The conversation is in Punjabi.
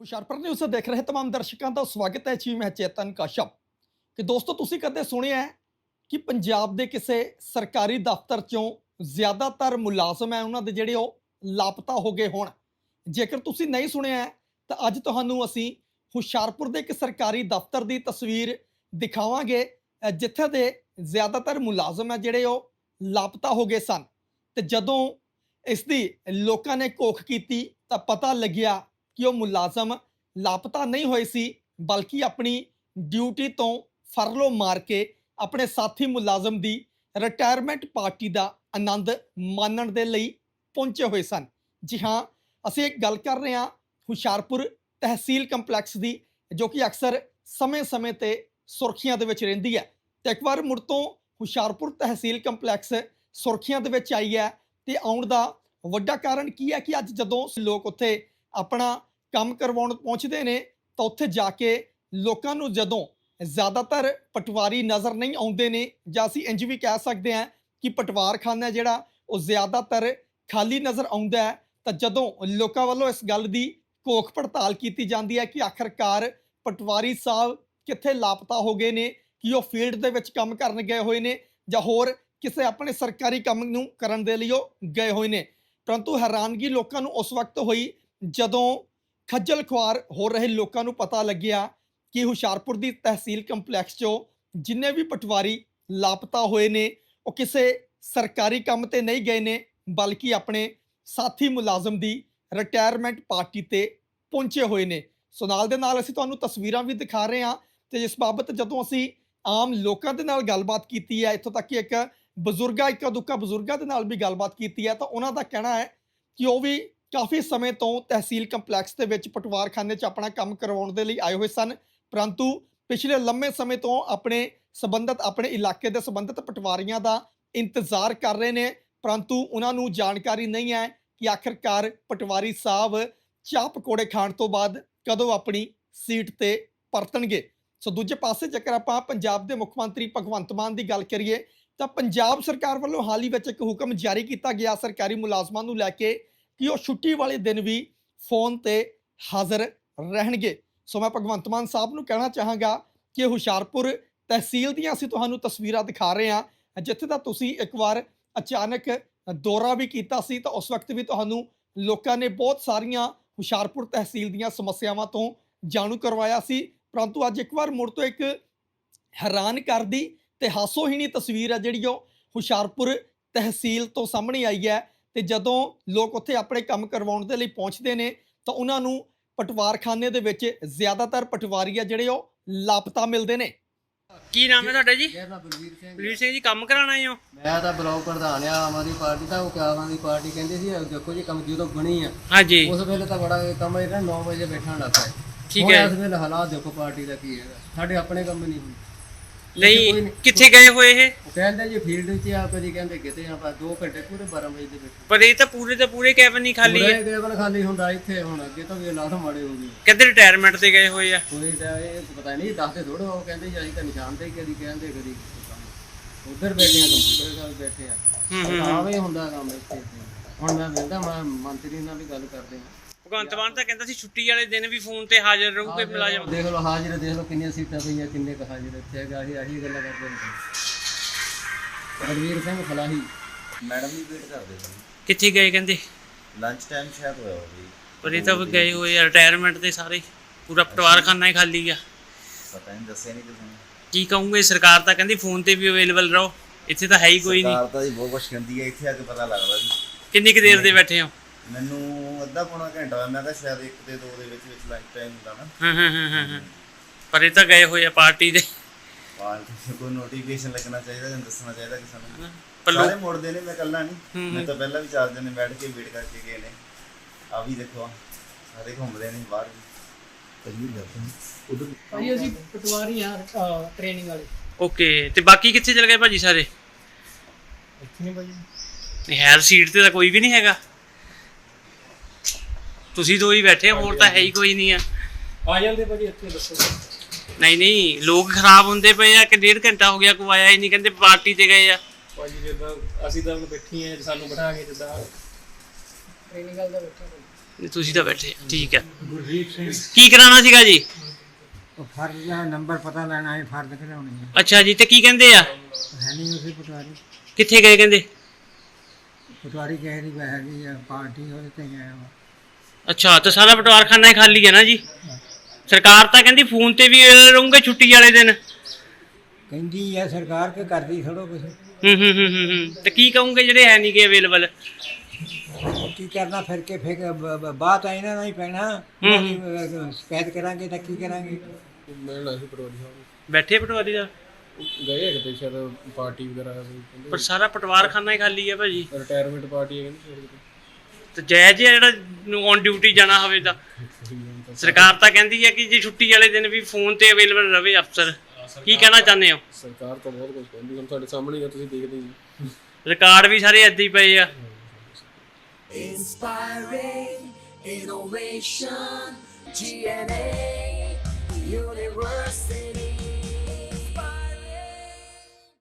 ਹੁਸ਼ਿਆਰਪੁਰ ਨਿਊਜ਼ ਦੇਖ ਰਹੇ तमाम ਦਰਸ਼ਕਾਂ ਦਾ ਸਵਾਗਤ ਹੈ ਜੀ ਮੈਂ ਚੇਤਨ ਕਸ਼ਪ ਕਿ ਦੋਸਤੋ ਤੁਸੀਂ ਕਦੇ ਸੁਣਿਆ ਹੈ ਕਿ ਪੰਜਾਬ ਦੇ ਕਿਸੇ ਸਰਕਾਰੀ ਦਫ਼ਤਰ ਚੋਂ ਜ਼ਿਆਦਾਤਰ ਮੁਲਾਜ਼ਮ ਹੈ ਉਹਨਾਂ ਦੇ ਜਿਹੜੇ ਉਹ ਲਾਪਤਾ ਹੋ ਗਏ ਹੋਣ ਜੇਕਰ ਤੁਸੀਂ ਨਹੀਂ ਸੁਣਿਆ ਹੈ, ਤਾਂ ਅੱਜ ਤੁਹਾਨੂੰ ਅਸੀਂ ਹੁਸ਼ਿਆਰਪੁਰ ਦੇ ਇੱਕ ਸਰਕਾਰੀ ਦਫ਼ਤਰ ਦੀ ਤਸਵੀਰ ਦਿਖਾਵਾਂਗੇ ਅ, ਜਿੱਥੇ ਦੇ ਜ਼ਿਆਦਾਤਰ ਮੁਲਾਜ਼ਮ ਹੈ ਜਿਹੜੇ ਉਹ ਲਾਪਤਾ ਹੋ ਗਏ ਸਨ ਤੇ ਜਦੋਂ ਇਸ ਦੀ ਲੋਕਾਂ ਨੇ ਕੋਖ ਕੀਤੀ ਤਾਂ ਪਤਾ ਲੱਗਿਆ ਕਿ ਉਹ ਮੁਲਾਜ਼ਮ ਲਾਪਤਾ ਨਹੀਂ ਹੋਏ ਸੀ, ਬਲਕਿ ਆਪਣੀ ਡਿਊਟੀ ਤੋਂ ਫਰਲੋ ਮਾਰ ਕੇ ਆਪਣੇ ਸਾਥੀ ਮੁਲਾਜ਼ਮ ਦੀ ਰਿਟਾਇਰਮੈਂਟ ਪਾਰਟੀ ਦਾ ਆਨੰਦ ਮਾਣਨ ਦੇ ਲਈ ਪਹੁੰਚੇ ਹੋਏ ਸਨ। ਜੀ ਹਾਂ, ਅਸੀਂ ਇੱਕ ਗੱਲ ਕਰ ਰਹੇ ਹਾਂ, ਹੁਸ਼ਿਆਰਪੁਰ ਤਹਿਸੀਲ ਕੰਪਲੈਕਸ ਦੀ, ਜੋ ਕਿ ਅਕਸਰ ਸਮੇਂ-ਸਮੇਂ ਤੇ ਸੁਰਖੀਆਂ ਦੇ ਵਿੱਚ ਰਹਿੰਦੀ ਹੈ। ਤੇ ਇੱਕ ਵਾਰ ਮੁੜ ਤੋਂ ਹੁਸ਼ਿਆਰਪੁਰ ਤਹਿਸੀਲ ਕੰਪਲੈਕਸ ਸੁਰਖੀਆਂ ਦੇ ਵਿੱਚ ਆਈ ਹੈ, ਤੇ ਆਉਣ ਦਾ ਵੱਡਾ ਕਾਰਨ ਕੀ ਹੈ ਕਿ ਅੱਜ ਜਦੋਂ ਲੋਕ ਉੱਥੇ ਆਪਣਾ ਕੰਮ ਕਰਵਾਉਣ ਪਹੁੰਚਦੇ ਨੇ, ਤਾਂ ਉੱਥੇ ਜਾ ਕੇ ਲੋਕਾਂ ਨੂੰ ਜਦੋਂ ਜ਼ਿਆਦਾਤਰ ਪਟਵਾਰੀ ਨਜ਼ਰ ਨਹੀਂ ਆਉਂਦੇ ਨੇ, ਜਾਂ ਅਸੀਂ ਇੰਜ ਵੀ ਕਹਿ ਸਕਦੇ ਹਾਂ ਕਿ ਪਟਵਾਰਖਾਨਾ ਜਿਹੜਾ, ਉਹ ਜ਼ਿਆਦਾਤਰ ਖਾਲੀ ਨਜ਼ਰ ਆਉਂਦਾ ਹੈ, ਤਾਂ ਜਦੋਂ ਲੋਕਾਂ ਵੱਲੋਂ ਇਸ ਗੱਲ ਦੀ ਕੋਖ ਪੜਤਾਲ ਕੀਤੀ ਜਾਂਦੀ ਹੈ ਕਿ ਆਖਰਕਾਰ ਪਟਵਾਰੀ ਸਾਹਿਬ ਕਿੱਥੇ ਲਾਪਤਾ ਹੋ ਗਏ ਨੇ, ਕਿ ਉਹ ਫੀਲਡ ਦੇ ਵਿੱਚ ਕੰਮ ਕਰਨ ਗਏ ਹੋਏ ਨੇ, ਜਾਂ ਹੋਰ ਕਿਸੇ ਆਪਣੇ ਸਰਕਾਰੀ ਕੰਮ ਨੂੰ ਕਰਨ ਦੇ ਲਈ ਉਹ ਗਏ ਹੋਏ ਨੇ। ਪਰੰਤੂ ਹੈਰਾਨਗੀ ਲੋਕਾਂ ਨੂੰ ਉਸ ਵਕਤ ਹੋਈ ਜਦੋਂ ਖੱਜਲ ਖੁਆਰ ਹੋ ਰਹੇ ਲੋਕਾਂ ਨੂੰ ਪਤਾ ਲੱਗਿਆ ਕਿ ਹੁਸ਼ਿਆਰਪੁਰ ਦੀ ਤਹਿਸੀਲ ਕੰਪਲੈਕਸ 'ਚੋਂ ਜਿੰਨੇ ਵੀ ਪਟਵਾਰੀ ਲਾਪਤਾ ਹੋਏ ਨੇ, ਉਹ ਕਿਸੇ ਸਰਕਾਰੀ ਕੰਮ ਤੇ ਨਹੀਂ ਗਏ ਨੇ, ਬਲਕਿ ਆਪਣੇ ਸਾਥੀ ਮੁਲਾਜ਼ਮ ਦੀ ਰਿਟਾਇਰਮੈਂਟ ਪਾਰਟੀ ਤੇ ਪਹੁੰਚੇ ਹੋਏ ਨੇ। ਸੋ ਨਾਲ ਦੇ ਨਾਲ ਅਸੀਂ ਤੁਹਾਨੂੰ ਤਸਵੀਰਾਂ ਵੀ ਦਿਖਾ ਰਹੇ ਹਾਂ ਤੇ ਇਸ ਬਾਬਤ ਜਦੋਂ ਅਸੀਂ ਆਮ ਲੋਕਾਂ ਦੇ ਨਾਲ ਗੱਲਬਾਤ ਕੀਤੀ ਹੈ, ਇੱਥੋਂ ਤੱਕ ਕਿ ਇੱਕ ਬਜ਼ੁਰਗਾ, ਇੱਕ ਦੁੱਕਾ ਬਜ਼ੁਰਗਾਂ ਦੇ ਨਾਲ ਵੀ ਗੱਲਬਾਤ ਕੀਤੀ ਹੈ, ਤਾਂ ਉਹਨਾਂ ਦਾ ਕਹਿਣਾ ਹੈ ਕਿ ਉਹ ਵੀ ਕਾਫੀ ਸਮੇਂ ਤੋਂ ਤਹਿਸੀਲ ਕੰਪਲੈਕਸ ਦੇ ਵਿੱਚ ਪਟਵਾਰਖਾਨੇ 'ਚ ਆਪਣਾ ਕੰਮ ਕਰਵਾਉਣ ਦੇ ਲਈ ਆਏ ਹੋਏ ਸਨ, ਪਰੰਤੂ ਪਿਛਲੇ ਲੰਮੇ ਸਮੇਂ ਤੋਂ ਆਪਣੇ ਸਬੰਧਤ, ਆਪਣੇ ਇਲਾਕੇ ਦੇ ਸਬੰਧਤ ਪਟਵਾਰੀਆਂ ਦਾ ਇੰਤਜ਼ਾਰ ਕਰ ਰਹੇ ਨੇ, ਪਰੰਤੂ ਉਹਨਾਂ ਨੂੰ ਜਾਣਕਾਰੀ ਨਹੀਂ ਹੈ ਕਿ ਆਖਰਕਾਰ ਪਟਵਾਰੀ ਸਾਹਿਬ ਚਾਹ ਪਕੌੜੇ ਖਾਣ ਤੋਂ ਬਾਅਦ ਕਦੋਂ ਆਪਣੀ ਸੀਟ ਤੇ ਪਰਤਣਗੇ। ਸੋ ਦੂਜੇ ਪਾਸੇ ਜੇਕਰ ਆਪਾਂ ਪੰਜਾਬ ਦੇ ਮੁੱਖ ਮੰਤਰੀ ਭਗਵੰਤ ਮਾਨ ਦੀ ਗੱਲ ਕਰੀਏ, ਤਾਂ ਪੰਜਾਬ ਸਰਕਾਰ ਵੱਲੋਂ ਹਾਲ ਹੀ ਵਿੱਚ ਇੱਕ ਹੁਕਮ ਜਾਰੀ ਕੀਤਾ ਗਿਆ ਸਰਕਾਰੀ ਮੁਲਾਜ਼ਮਾਂ ਨੂੰ ਲੈ ਕੇ ਕਿ ਉਹ ਛੁੱਟੀ ਵਾਲੇ ਦਿਨ ਵੀ ਫੋਨ ਤੇ ਹਾਜ਼ਰ ਰਹਿਣਗੇ। ਸੋ ਮੈਂ ਭਗਵੰਤ ਮਾਨ ਸਾਹਿਬ ਨੂੰ ਕਹਿਣਾ ਚਾਹਾਂਗਾ ਕਿ ਹੁਸ਼ਿਆਰਪੁਰ ਤਹਿਸੀਲ ਦੀਆਂ ਅਸੀਂ ਤੁਹਾਨੂੰ ਤਸਵੀਰਾਂ ਦਿਖਾ ਰਹੇ ਹਾਂ। ਜਿੱਥੇ ਦਾ ਤੁਸੀਂ ਇੱਕ ਵਾਰ ਅਚਾਨਕ ਦੌਰਾ ਵੀ ਕੀਤਾ ਸੀ ਤਾਂ ਉਸ ਵਕਤ ਵੀ ਤੁਹਾਨੂੰ ਲੋਕਾਂ ਨੇ ਬਹੁਤ ਸਾਰੀਆਂ ਹੁਸ਼ਿਆਰਪੁਰ ਤਹਿਸੀਲ ਦੀਆਂ ਸਮੱਸਿਆਵਾਂ ਤੋਂ ਜਾਣੂ ਕਰਵਾਇਆ ਸੀ। ਪਰੰਤੂ ਅੱਜ ਇੱਕ ਵਾਰ ਮੁੜ ਤੋਂ ਇੱਕ ਹੈਰਾਨ ਕਰਦੀ ਤੇ ਹਾਸੋਹੀਣੀ ਤਸਵੀਰ ਹੈ ਜਿਹੜੀ ਉਹ ਹੁਸ਼ਿਆਰਪੁਰ ਤਹਿਸੀਲ ਤੋਂ ਸਾਹਮਣੇ ਆਈ ਹੈ। ਤੇ ਜਦੋਂ ਲੋਕ ਉੱਥੇ ਆਪਣੇ ਕੰਮ ਕਰਵਾਉਣ ਦੇ ਲਈ ਪਹੁੰਚਦੇ ਨੇ ਤਾਂ ਉਹਨਾਂ ਨੂੰ ਪਟਵਾਰਖਾਨੇ ਦੇ ਵਿੱਚ ਜ਼ਿਆਦਾਤਰ ਪਟਵਾਰੀ ਆ ਜਿਹੜੇ ਉਹ ਲਾਪਤਾ ਮਿਲਦੇ ਨੇ। ਕੀ ਨਾਮ ਹੈ ਤੁਹਾਡਾ ਜੀ? ਮੇਰਾ ਨਾਮ ਬਲਵੀਰ ਸਿੰਘ ਬਲਵੀਰ ਸਿੰਘ ਜੀ ਕੰਮ ਕਰਾਉਣ ਆਏ ਹੋ? ਮੈਂ ਤਾਂ ਬਲੌਕ ਪ੍ਰਧਾਨ ਆ ਆਮ ਆਦਮੀ ਪਾਰਟੀ ਦਾ ਉਹ ਕਿਆ ਆਮ ਆਦਮੀ ਪਾਰਟੀ ਕਹਿੰਦੇ ਸੀ ਇਹ ਦੇਖੋ ਜੀ ਕੰਮ ਜਦੋਂ ਬਣੀ ਆ। ਹਾਂਜੀ। ਉਸ ਵੇਲੇ ਤਾਂ ਬੜਾ ਇਹ ਕੰਮ ਇਹਨਾਂ 9 ਵਜੇ ਬੈਠਾ ਹੁੰਦਾ ਸੀ ਠੀਕ ਹੈ। ਇਸ ਵੇਲੇ ਹਾਲਾਤ ਦੇਖੋ ਪਾਰਟੀ ਦਾ ਕੀ ਹੈਗਾ। ਸਾਡੇ ਆਪਣੇ ਕੰਮ ਨਹੀਂ ਹੁੰਦੇ। ਨਹੀਂ ਨਹੀਂ। ਕਿੱਥੇ ਗਏ ਹੋਏ ਇਹ? ਕਹਿੰਦੇ ਜੀ ਫੀਲਡ ਵਿੱਚ ਆ ਕਦੀ ਕਹਿੰਦੇ ਕਿਤੇ ਆਪਾਂ 2 ਘੰਟੇ ਪੂਰੇ 12 ਵਜੇ ਦੇ ਬੈਠੇ ਪਰ ਇਹ ਤਾਂ ਪੂਰੇ ਤੇ ਪੂਰੇ ਕੈਬਨ ਹੀ ਖਾਲੀ ਹੈ। ਪੂਰੇ ਕੇਵਲ ਖਾਲੀ ਹੁੰਦਾ ਇੱਥੇ ਹੁਣ ਅੱਗੇ ਤਾਂ ਵੀ ਹਾਲਾਤ ਮਾੜੇ ਹੋ ਗਏ। ਕਹਿੰਦੇ ਰਿਟਾਇਰਮੈਂਟ ਤੇ ਗਏ ਹੋਏ ਆ। ਕੋਈ ਤਾਂ ਇਹ ਪਤਾ ਨਹੀਂ ਦੱਸਦੇ ਥੋੜਾ ਉਹ ਕਹਿੰਦੇ ਜੀ ਅਸੀਂ ਤਾਂ ਨਿਸ਼ਾਨ ਤੇ ਹੀ ਕਦੀ ਕਹਿੰਦੇ ਕਦੀ ਉਧਰ ਬੈਠੇ ਆ ਕੰਪਿਊਟਰ ਨਾਲ ਬੈਠੇ ਆ। ਹੂੰ ਹੂੰ ਆਵੇਂ ਹੁੰਦਾ ਕੰਮ ਇੱਥੇ। ਹੁਣ ਮੈਂ ਮਿਲਦਾ ਮੈਂ ਮੰਤਰੀ ਨਾਲ ਵੀ ਗੱਲ ਕਰਦੇ ਹਾਂ ਭਗਵੰਤ ਮਾਨ ਤਾਂ ਕਹਿੰਦਾ ਸੀ ਛੁੱਟੀ ਵਾਲੇ ਦਿਨ ਵੀ ਫੋਨ ਤੇ ਹਾਜ਼ਰ ਰਹੂਗੇ ਮੁਲਾਜ਼ਮ ਦੇਖ ਲਓ ਹਾਜ਼ਰ ਦੇਖ ਲਓ ਕਿੰਨੀਆਂ ਸੀਟਾਂ ਪਈਆਂ ਕਿੰਨੇ ਕ ਹਾਜ਼ਰ ਇੱਥੇ ਹੈਗਾ ਆਹੀ ਆਹੀ ਗੱਲਾਂ ਕਰਦੇ ਨੇ। ਬਲਵੀਰ ਸਿੰਘ ਫਲਾਹੀ। ਮੈਡਮ ਵੀ ਵੇਟ ਕਰਦੇ ਸੀ ਕਿੱਥੇ ਗਏ ਕਹਿੰਦੇ? ਲੰਚ ਟਾਈਮ ਸ਼ਾਇਦ ਹੋਇਆ ਹੋਵੇ ਪਰ ਇਹ ਤਾਂ ਗਏ ਹੋਏ ਆ ਰਿਟਾਇਰਮੈਂਟ ਤੇ ਸਾਰੇ। ਪੂਰਾ ਪਟਵਾਰਖਾਨਾ ਹੀ ਖਾਲੀ ਆ। ਪਤਾ ਨਹੀਂ ਦੱਸਿਆ ਨਹੀਂ ਕਿਸੇ ਨੇ। ਕੀ ਕਹੂੰਗੇ ਸਰਕਾਰ ਤਾਂ ਕਹਿੰਦੀ ਫੋਨ ਤੇ ਵੀ ਅਵੇਲੇਬਲ ਰਹੋ। ਇੱਥੇ ਤਾਂ ਹੈ ਹੀ ਕੋਈ ਨਹੀਂ। ਸਰਕਾਰ ਤਾਂ ਜੀ ਬਹੁਤ ਕੁਛ ਕਹਿੰਦੀ ਹੈ ਇੱਥੇ ਆ ਕੇ ਪਤਾ ਲੱਗਦਾ ਜੀ। ਕਿੰਨੀ ਕੁ ਦੇਰ ਦੇ ਬੈਠੇ ਹੋ? ਮੈਨੂੰ ਅੱਧਾ ਪੌਣਾ ਘੰਟਾ ਹੋਇਆ ਮੈਂ ਕਿਹਾ ਸ਼ਾਇਦ ਇੱਕ ਤੇ ਦੋ ਦੇ ਵਿੱਚ ਵਿੱਚ ਲੰਚ ਟਾਈਮ ਹੁੰਦਾ ਨਾ। ਹਾਂ ਹਾਂ ਹਾਂ ਹਾਂ ਹਾਂ। ਪਰ ਇਹ ਤਾਂ ਗਏ ਹੋਏ ਆ ਪਾਰਟੀ ਦੇ। ਪਾਰਟੀ ਕੋਈ ਨੋਟੀਫਿਕੇਸ਼ਨ ਲੱਗਣਾ ਚਾਹੀਦਾ ਜਾਂ ਦੱਸਣਾ ਚਾਹੀਦਾ ਕਿਸੇ ਨੂੰ। ਸਾਰੇ ਮੁੜਦੇ ਨੇ ਮੈਂ ਇਕੱਲਾ ਨਹੀਂ ਮੈਂ ਤਾਂ ਪਹਿਲਾਂ ਵੀ ਚਾਰ ਜਣੇ ਬੈਠ ਕੇ ਵੇਟ ਕਰਕੇ ਗਏ ਨੇ। ਆ ਵੀ ਦੇਖੋ ਸਾਰੇ ਘੁੰਮਦੇ ਨੇ ਬਾਹਰ। ਵੀ ਭਾਈ ਅਸੀਂ ਪਟਵਾਰੀ ਆ ਟ੍ਰੇਨਿੰਗ ਵਾਲੇ। ਓਕੇ ਤੇ ਬਾਕੀ ਕਿੱਥੇ ਚਲ ਗਏ ਭਾਜੀ ਸਾਰੇ? ਇੱਥੇ ਨਹੀਂ ਭਾਈ। ਨਹੀਂ ਹੈਰ ਸੀਟ ਤੇ ਤਾਂ ਕੋਈ ਵੀ ਨਹੀਂ ਹੈਗਾ। ਤੁਸੀਂ ਦੋ ਹੀ ਬੈਠੇ ਹੋ, ਹੋਰ ਤਾਂ ਹੈ ਹੀ ਕੋਈ ਨਹੀਂ ਆ। ਆ ਜਾਂਦੇ ਭਾਜੀ ਇੱਥੇ ਦੱਸੋ। ਨਹੀਂ ਨਹੀਂ ਲੋਕ ਖਰਾਬ ਹੁੰਦੇ ਪਏ ਆ ਕਿ ਡੇਢ ਘੰਟਾ ਹੋ ਗਿਆ ਕੋਈ ਆਇਆ ਹੀ ਨਹੀਂ ਕਹਿੰਦੇ ਪਾਰਟੀ ਤੇ ਗਏ ਆ। ਭਾਜੀ ਜਿੱਦਾਂ ਅਸੀਂ ਤਾਂ ਹੁਣ ਬੈਠੀ ਆ ਸਾਨੂੰ ਬਿਠਾ ਕੇ ਜਿੱਦਾਂ। ਬੈਠਾ ਤੁਸੀਂ ਤਾਂ ਬੈਠੇ ਆ, ਠੀਕ ਹੈ ਗੁਰਜੀਤ ਸਿੰਘ। ਕੀ ਕਰਾਉਣਾ ਸੀਗਾ ਜੀ? ਉਹ ਫਰਜ਼ ਦਾ ਨੰਬਰ ਪਤਾ ਲੈਣਾ ਹੈ ਫਰਜ਼ ਕਢਾਉਣੀ ਹੈ ਅੱਛਾ ਜੀ ਤੇ ਕੀ ਕਹਿੰਦੇ ਆ? ਹੈ ਨਹੀਂ ਉਸੇ ਪਟਵਾਰੀ। ਕਿੱਥੇ ਗਏ ਕਹਿੰਦੇ? ਪਟਵਾਰੀ ਕਹੇ ਦੀ ਹੈਗੀ ਆ ਪਾਰਟੀ ਉਹਦੇ ਤੇ ਗਿਆ ਵਾ ਅੱਛਾ ਤਾਂ ਸਾਰਾ ਪਟਵਾਰਖਾਨਾ ਹੀ ਖਾਲੀ ਹੈ ਨਾ ਜੀ? ਸਰਕਾਰ ਤਾਂ ਕਹਿੰਦੀ ਫੋਨ ਤੇ ਵੀ ਰਹੂੰਗੇ ਛੁੱਟੀ ਵਾਲੇ ਦਿਨ। ਕਹਿੰਦੀ ਆ ਸਰਕਾਰ ਕਿ ਕਰਦੀ ਥੋੜੋ ਕੁਛ। ਹੂੰ ਹੂੰ ਹੂੰ ਹੂੰ ਹੂੰ। ਤੇ ਕੀ ਕਹੋਗੇ ਜਿਹੜੇ ਹੈ ਨਹੀਂਗੇ ਅਵੇਲੇਬਲ ਕੀ ਕਰਨਾ ਫਿਰ ਕੇ ਫਿਰ ਬ- ਬ- ਬਾਤ ਆ ਇਹਨਾਂ ਨਾਲ ਹੀ ਪੈਣਾ। ਸ਼ਿਕਾਇਤ ਕਰਾਂਗੇ ਤਾਂ ਕੀ ਕਰਾਂਗੇ? ਮਿਲਣਾ ਸੀ ਪਟਵਾਰੀ ਸਾਹਿਬ ਬੈਠੇ ਪਟਵਾਰੀ ਦਾ। ਗਏ ਹੈ ਕਿਤੇ ਸ਼ਾਇਦ ਪਾਰਟੀ ਵਗੈਰਾ ਕੋਈ ਪਰ ਸਾਰਾ ਪਟਵਾਰਖਾਨਾ ਹੀ ਖਾਲੀ ਹੈ ਭਾਜੀ। ਰਿਟਾਇਰਮੈਂਟ ਪਾਰਟੀ ਹੈ ਕਹਿੰਦੇ ਸ਼ਾਇਦ। ਕਿਤੇ। ਤੇ ਜਾਇਜ਼ ਹੈ ਜਿਹੜਾ ਔਨ ਡਿਊਟੀ ਜਾਣਾ ਹੋਵੇ ਤਾਂ ਸਰਕਾਰ ਤਾਂ ਕਹਿੰਦੀ ਹੈ ਕਿ ਜੇ ਛੁੱਟੀ ਵਾਲੇ ਦਿਨ ਵੀ ਫੋਨ ਤੇ ਅਵੇਲੇਬਲ ਰਵੇ ਅਫਸਰ ਕੀ ਕਹਿਣਾ ਚਾਹੁੰਦੇ ਹੋ ਸਰਕਾਰ ਤਾਂ ਬਹੁਤ ਕੁਝ ਕਹਿੰਦੀ ਹੁਣ ਤੁਹਾਡੇ ਸਾਹਮਣੇ ਹੀ ਆ ਤੁਸੀਂ ਦੇਖਦੇ ਹੋ। ਰਿਕਾਰਡ ਵੀ ਸਾਰੇ ਏਦਾਂ ਹੀ ਪਏ ਆ Inspiring innovation, GNA University.